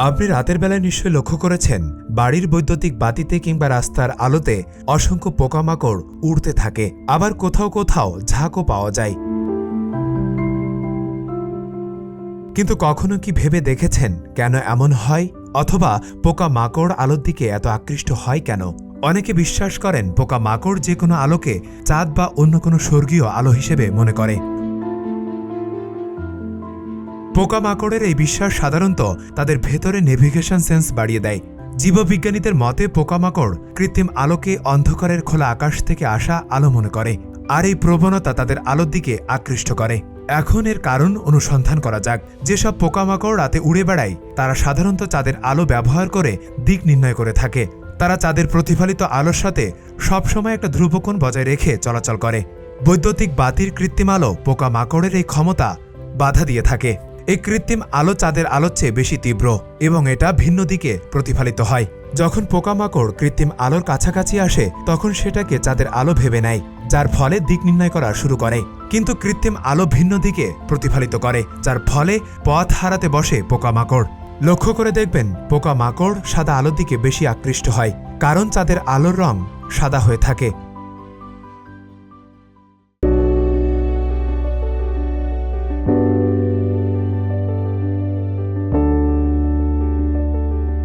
আপনি রাতের বেলায় নিশ্চয়ই লক্ষ্য করেছেন, বাড়ির বৈদ্যুতিক বাতিতে কিংবা রাস্তার আলোতে অসংখ্য পোকামাকড় উড়তে থাকে। আবার কোথাও কোথাও ঝাঁকও পাওয়া যায়। কিন্তু কখনো কি ভেবে দেখেছেন কেন এমন হয়? অথবা পোকা মাকড় আলোর দিকে এত আকৃষ্ট হয় কেন? অনেকে বিশ্বাস করেন পোকা মাকড় যে কোনো আলোকে চাঁদ বা অন্য কোনো স্বর্গীয় আলো হিসেবে মনে করে। পোকামাকড়ের এই বিশ্বাস সাধারণত তাদের ভেতরে নেভিগেশন সেন্স বাড়িয়ে দেয়। জীববিজ্ঞানীদের মতে পোকামাকড় কৃত্রিম আলোকে অন্ধকারের খোলা আকাশ থেকে আসা আলো মনে করে, আর এই প্রবণতা তাদের আলোর দিকে আকৃষ্ট করে। এখন এর কারণ অনুসন্ধান করা যাক। যেসব পোকামাকড় রাতে উড়ে বেড়ায়, তারা সাধারণত চাঁদের আলো ব্যবহার করে দিক নির্ণয় করে থাকে। তারা চাঁদের প্রতিফলিত আলোর সাথে সবসময় একটা ধ্রুবকোণ বজায় রেখে চলাচল করে। বৈদ্যুতিক বাতির কৃত্রিম আলো পোকামাকড়ের এই ক্ষমতা বাধা দিয়ে থাকে। এই কৃত্রিম আলো চাঁদের আলোর চেয়ে বেশি তীব্র এবং এটা ভিন্ন দিকে প্রতিফলিত হয়। যখন পোকামাকড় কৃত্রিম আলোর কাছাকাছি আসে, তখন সেটাকে চাঁদের আলো ভেবে নেয়, যার ফলে দিক নির্ণয় করা শুরু করে। কিন্তু কৃত্রিম আলো ভিন্ন দিকে প্রতিফলিত করে, যার ফলে পথ হারাতে বসে পোকামাকড়। লক্ষ্য করে দেখবেন, পোকামাকড় সাদা আলোর দিকে বেশি আকৃষ্ট হয়, কারণ চাঁদের আলোর রং সাদা হয়ে থাকে।